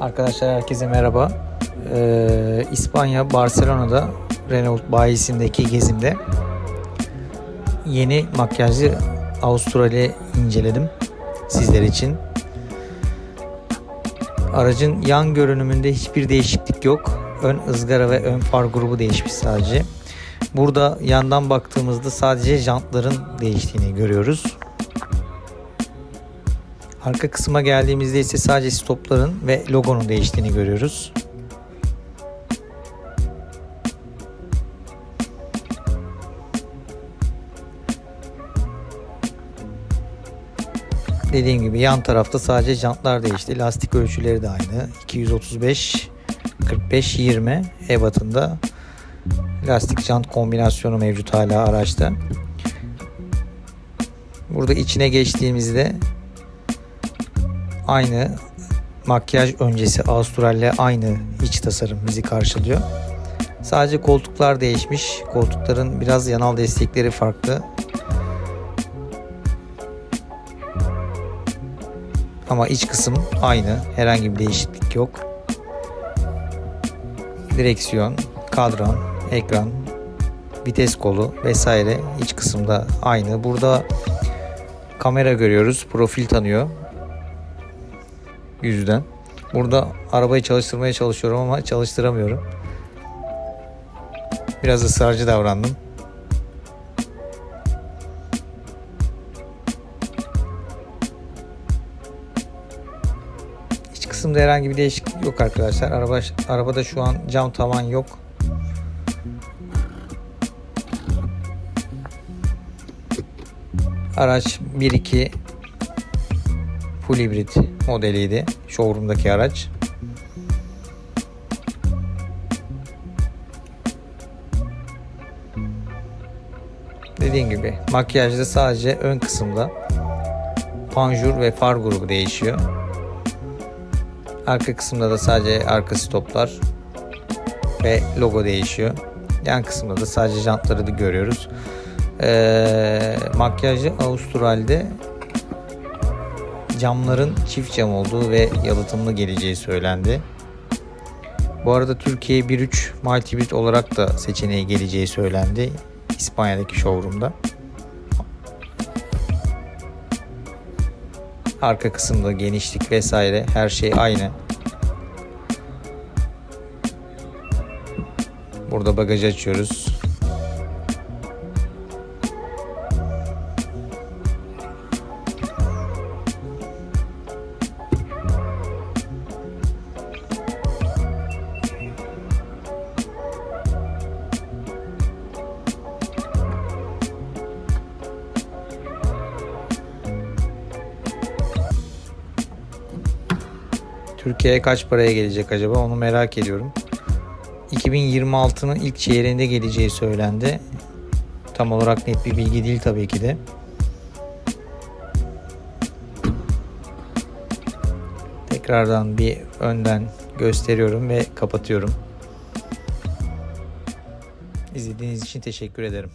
Arkadaşlar herkese merhaba. Ee, İspanya Barcelona'da Renault bayisindeki gezimde yeni makyajlı Avustralya inceledim sizler için. Aracın yan görünümünde hiçbir değişiklik yok. Ön ızgara ve ön far grubu değişmiş sadece. Burada yandan baktığımızda sadece jantların değiştiğini görüyoruz. Arka kısma geldiğimizde ise sadece stopların ve logonun değiştiğini görüyoruz. Dediğim gibi yan tarafta sadece jantlar değişti. Lastik ölçüleri de aynı. 235 45 20 ebatında lastik jant kombinasyonu mevcut hala araçta. Burada içine geçtiğimizde aynı makyaj öncesi Avustralya aynı iç tasarım bizi karşılıyor. Sadece koltuklar değişmiş. Koltukların biraz yanal destekleri farklı. Ama iç kısım aynı. Herhangi bir değişiklik yok. Direksiyon, kadran, ekran, vites kolu vesaire iç kısımda aynı. Burada kamera görüyoruz. Profil tanıyor yüzden. Burada arabayı çalıştırmaya çalışıyorum ama çalıştıramıyorum. Biraz ısrarcı davrandım. İç kısımda herhangi bir değişiklik yok arkadaşlar. Araba arabada şu an cam tavan yok. Araç 1.2 full hibrit modeliydi. Showroom'daki araç. Dediğim gibi makyajda sadece ön kısımda panjur ve far grubu değişiyor. Arka kısımda da sadece arka stoplar ve logo değişiyor. Yan kısımda da sadece jantları da görüyoruz. Ee, makyajlı Avustral'de camların çift cam olduğu ve yalıtımlı geleceği söylendi. Bu arada Türkiye 1.3 Multibit olarak da seçeneği geleceği söylendi. İspanya'daki showroom'da. Arka kısımda genişlik vesaire her şey aynı. Burada bagajı açıyoruz. Türkiye'ye kaç paraya gelecek acaba onu merak ediyorum. 2026'nın ilk çeyreğinde geleceği söylendi. Tam olarak net bir bilgi değil tabii ki de. Tekrardan bir önden gösteriyorum ve kapatıyorum. İzlediğiniz için teşekkür ederim.